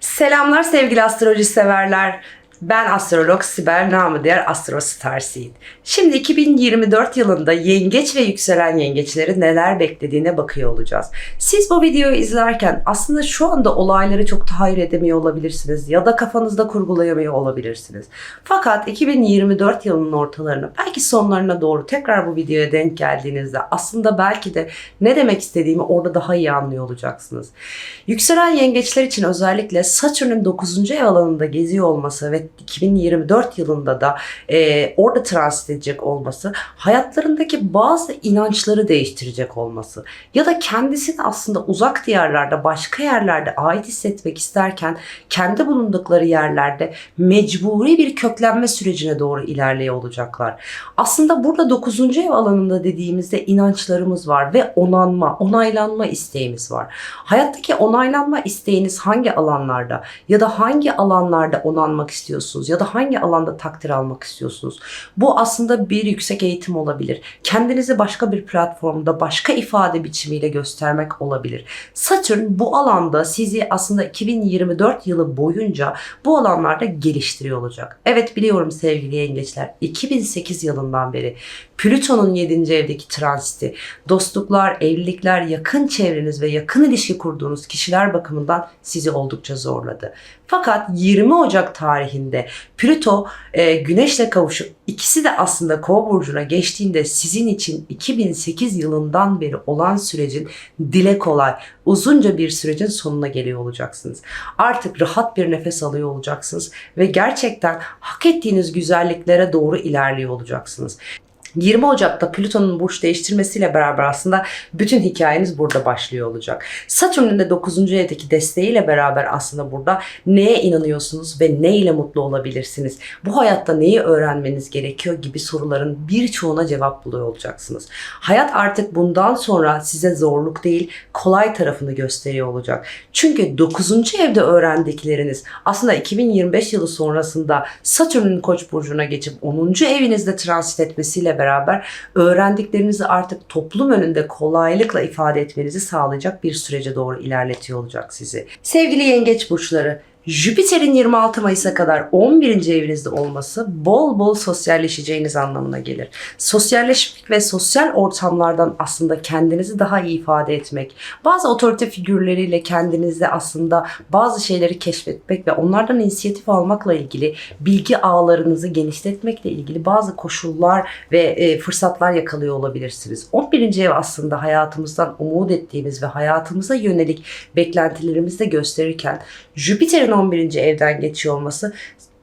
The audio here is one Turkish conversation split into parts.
Selamlar sevgili astroloji severler. Ben astrolog Sibel namı diğer Astro Starseed. Şimdi 2024 yılında yengeç ve yükselen yengeçleri neler beklediğine bakıyor olacağız. Siz bu videoyu izlerken aslında şu anda olayları çok tahayyül edemiyor olabilirsiniz ya da kafanızda kurgulayamıyor olabilirsiniz. Fakat 2024 yılının ortalarına belki sonlarına doğru tekrar bu videoya denk geldiğinizde aslında belki de ne demek istediğimi orada daha iyi anlıyor olacaksınız. Yükselen yengeçler için özellikle Satürn'ün 9. ev alanında geziyor olması ve 2024 yılında da e, orada transit edecek olması hayatlarındaki bazı inançları değiştirecek olması ya da kendisini aslında uzak diyarlarda başka yerlerde ait hissetmek isterken kendi bulundukları yerlerde mecburi bir köklenme sürecine doğru ilerliyor olacaklar. Aslında burada 9. ev alanında dediğimizde inançlarımız var ve onanma, onaylanma isteğimiz var. Hayattaki onaylanma isteğiniz hangi alanlarda ya da hangi alanlarda onanmak istiyorsunuz ya da hangi alanda takdir almak istiyorsunuz? Bu aslında bir yüksek eğitim olabilir. Kendinizi başka bir platformda başka ifade biçimiyle göstermek olabilir. Satürn bu alanda sizi aslında 2024 yılı boyunca bu alanlarda geliştiriyor olacak. Evet biliyorum sevgili yengeçler 2008 yılından beri Plüton'un 7. evdeki transiti, dostluklar, evlilikler, yakın çevreniz ve yakın ilişki kurduğunuz kişiler bakımından sizi oldukça zorladı. Fakat 20 Ocak tarihinde Plüto e, Güneş'le kavuşup ikisi de aslında Kova burcuna geçtiğinde sizin için 2008 yılından beri olan sürecin dile kolay, uzunca bir sürecin sonuna geliyor olacaksınız. Artık rahat bir nefes alıyor olacaksınız ve gerçekten hak ettiğiniz güzelliklere doğru ilerliyor olacaksınız. 20 Ocak'ta Plüton'un burç değiştirmesiyle beraber aslında bütün hikayeniz burada başlıyor olacak. Satürn'ün de 9. evdeki desteğiyle beraber aslında burada neye inanıyorsunuz ve ne ile mutlu olabilirsiniz? Bu hayatta neyi öğrenmeniz gerekiyor gibi soruların birçoğuna cevap buluyor olacaksınız. Hayat artık bundan sonra size zorluk değil kolay tarafını gösteriyor olacak. Çünkü 9. evde öğrendikleriniz aslında 2025 yılı sonrasında Satürn'ün Koç burcuna geçip 10. evinizde transit etmesiyle beraber beraber öğrendiklerinizi artık toplum önünde kolaylıkla ifade etmenizi sağlayacak bir sürece doğru ilerletiyor olacak sizi. Sevgili yengeç burçları, Jüpiter'in 26 Mayıs'a kadar 11. evinizde olması bol bol sosyalleşeceğiniz anlamına gelir. Sosyalleşmek ve sosyal ortamlardan aslında kendinizi daha iyi ifade etmek, bazı otorite figürleriyle kendinizde aslında bazı şeyleri keşfetmek ve onlardan inisiyatif almakla ilgili bilgi ağlarınızı genişletmekle ilgili bazı koşullar ve e, fırsatlar yakalıyor olabilirsiniz. 11. ev aslında hayatımızdan umut ettiğimiz ve hayatımıza yönelik beklentilerimizi de gösterirken Jüpiter'in 11. evden geçiyor olması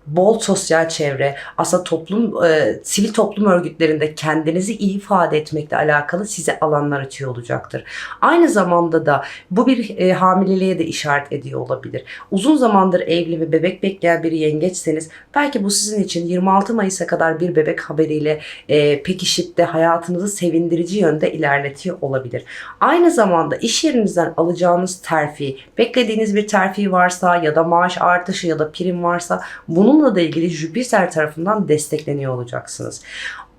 bol sosyal çevre, aslında toplum, e, sivil toplum örgütlerinde kendinizi iyi ifade etmekle alakalı size alanlar açıyor olacaktır. Aynı zamanda da bu bir e, hamileliğe de işaret ediyor olabilir. Uzun zamandır evli ve bebek bekleyen bir yengeçseniz belki bu sizin için 26 Mayıs'a kadar bir bebek haberiyle e, pekişip de hayatınızı sevindirici yönde ilerletiyor olabilir. Aynı zamanda iş yerinizden alacağınız terfi, beklediğiniz bir terfi varsa ya da maaş artışı ya da prim varsa bunu bununla da ilgili Jüpiter tarafından destekleniyor olacaksınız.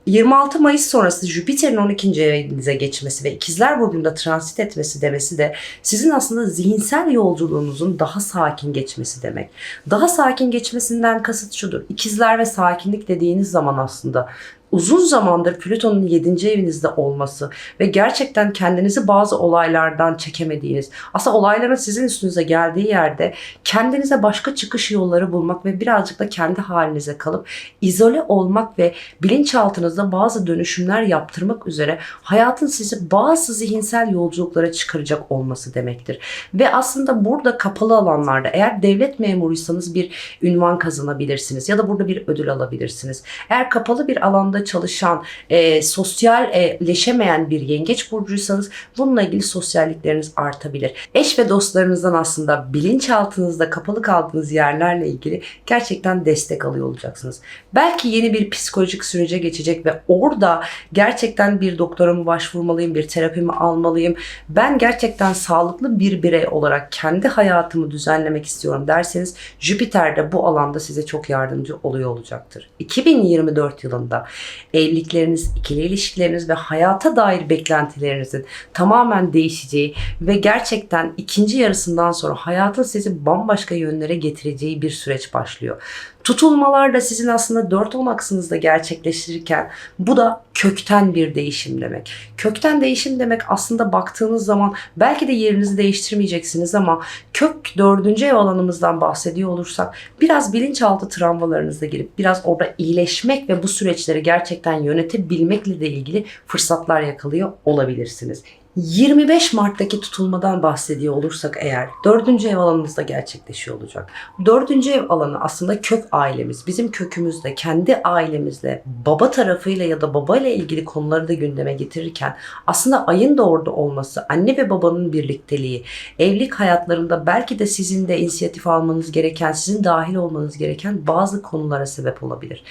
26 Mayıs sonrası Jüpiter'in 12. evinize geçmesi ve ikizler burcunda transit etmesi demesi de sizin aslında zihinsel yolculuğunuzun daha sakin geçmesi demek. Daha sakin geçmesinden kasıt şudur. İkizler ve sakinlik dediğiniz zaman aslında uzun zamandır Plüton'un 7. evinizde olması ve gerçekten kendinizi bazı olaylardan çekemediğiniz, aslında olayların sizin üstünüze geldiği yerde kendinize başka çıkış yolları bulmak ve birazcık da kendi halinize kalıp izole olmak ve bilinçaltınızda bazı dönüşümler yaptırmak üzere hayatın sizi bazı zihinsel yolculuklara çıkaracak olması demektir. Ve aslında burada kapalı alanlarda eğer devlet memuruysanız bir ünvan kazanabilirsiniz ya da burada bir ödül alabilirsiniz. Eğer kapalı bir alanda çalışan, e, sosyalleşemeyen bir yengeç burcuysanız bununla ilgili sosyallikleriniz artabilir. Eş ve dostlarınızdan aslında bilinçaltınızda kapalı kaldığınız yerlerle ilgili gerçekten destek alıyor olacaksınız. Belki yeni bir psikolojik sürece geçecek ve orada gerçekten bir doktora mı başvurmalıyım, bir terapimi almalıyım. Ben gerçekten sağlıklı bir birey olarak kendi hayatımı düzenlemek istiyorum derseniz Jüpiter de bu alanda size çok yardımcı oluyor olacaktır. 2024 yılında evlilikleriniz, ikili ilişkileriniz ve hayata dair beklentilerinizin tamamen değişeceği ve gerçekten ikinci yarısından sonra hayatın sizi bambaşka yönlere getireceği bir süreç başlıyor. Tutulmalar da sizin aslında dört on aksınızda gerçekleştirirken bu da kökten bir değişim demek. Kökten değişim demek aslında baktığınız zaman belki de yerinizi değiştirmeyeceksiniz ama kök dördüncü ev alanımızdan bahsediyor olursak biraz bilinçaltı travmalarınıza girip biraz orada iyileşmek ve bu süreçleri gerçekten yönetebilmekle de ilgili fırsatlar yakalıyor olabilirsiniz. 25 Mart'taki tutulmadan bahsediyor olursak eğer dördüncü ev alanımızda gerçekleşiyor olacak. Dördüncü ev alanı aslında kök ailemiz. Bizim kökümüzde kendi ailemizle baba tarafıyla ya da babayla ilgili konuları da gündeme getirirken aslında ayın da orada olması, anne ve babanın birlikteliği, evlilik hayatlarında belki de sizin de inisiyatif almanız gereken, sizin dahil olmanız gereken bazı konulara sebep olabilir.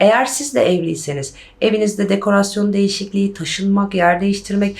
Eğer siz de evliyseniz evinizde dekorasyon değişikliği, taşınmak, yer değiştirmek,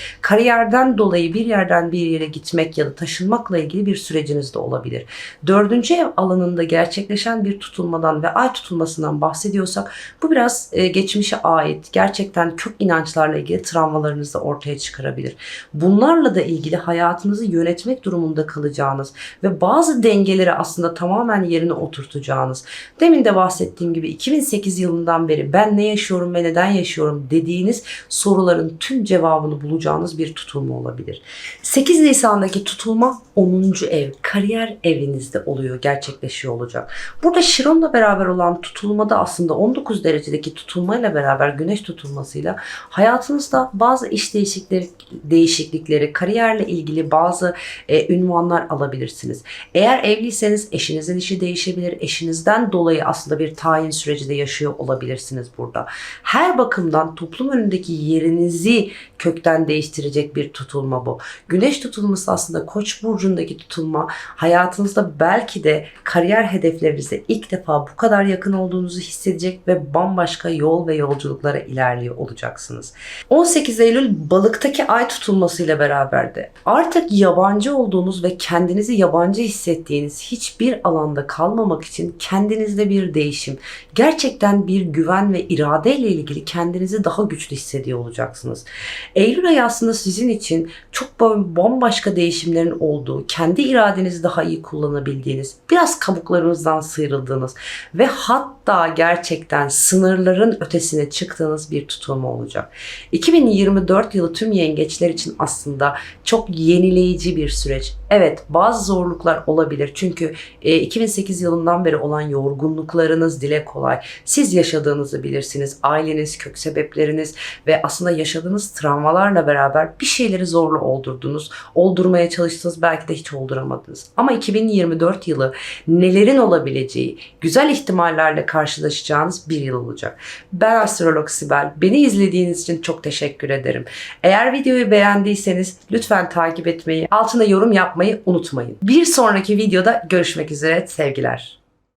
kariyerden dolayı bir yerden bir yere gitmek ya da taşınmakla ilgili bir süreciniz de olabilir. Dördüncü ev alanında gerçekleşen bir tutulmadan ve ay tutulmasından bahsediyorsak bu biraz e, geçmişe ait gerçekten kök inançlarla ilgili travmalarınızı da ortaya çıkarabilir. Bunlarla da ilgili hayatınızı yönetmek durumunda kalacağınız ve bazı dengeleri aslında tamamen yerine oturtacağınız. Demin de bahsettiğim gibi 2008 yılından beri ben ne yaşıyorum ve neden yaşıyorum dediğiniz soruların tüm cevabını bulacağınız bir tutulma olabilir. 8 Nisan'daki tutulma 10. ev, kariyer evinizde oluyor, gerçekleşiyor olacak. Burada Şiron'la beraber olan tutulmada aslında 19 derecedeki tutulmayla beraber güneş tutulmasıyla hayatınızda bazı iş değişiklikleri, değişiklikleri kariyerle ilgili bazı e, ünvanlar alabilirsiniz. Eğer evliyseniz eşinizin işi değişebilir. Eşinizden dolayı aslında bir tayin süreci de yaşıyor olabilirsiniz burada. Her bakımdan toplum önündeki yerinizi kökten değiştirecek bir tutulma bu. Güneş tutulması aslında Koç burcundaki tutulma hayatınızda belki de kariyer hedeflerinize ilk defa bu kadar yakın olduğunuzu hissedecek ve bambaşka yol ve yolculuklara ilerliyor olacaksınız. 18 Eylül balıktaki ay tutulmasıyla beraber de artık yabancı olduğunuz ve kendinizi yabancı hissettiğiniz hiçbir alanda kalmamak için kendinizde bir değişim, gerçekten bir güven ve irade ile ilgili kendinizi daha güçlü hissediyor olacaksınız. Eylül ayı aslında sizin için çok bambaşka değişimlerin olduğu, kendi iradenizi daha iyi kullanabildiğiniz, biraz kabuklarınızdan sıyrıldığınız ve hatta gerçekten sınırların ötesine çıktığınız bir tutulma olacak. 2024 yılı tüm yengeçler için aslında çok yenileyici bir süreç. Evet bazı zorluklar olabilir çünkü e, 2008 yılından beri olan yorgunluklarınız dile kolay. Siz yaşadığınızı bilirsiniz. Aileniz, kök sebepleriniz ve aslında yaşadığınız travmalarla beraber bir şeyleri zorla oldurdunuz. Oldurmaya çalıştınız belki de hiç olduramadınız. Ama 2024 yılı nelerin olabileceği, güzel ihtimallerle karşılaşacağınız bir yıl olacak. Ben astrolog Sibel. Beni izlediğiniz için çok teşekkür ederim. Eğer videoyu beğendiyseniz lütfen takip etmeyi, altına yorum yapmayı unutmayın. Bir sonraki videoda görüşmek üzere. Sevgiler.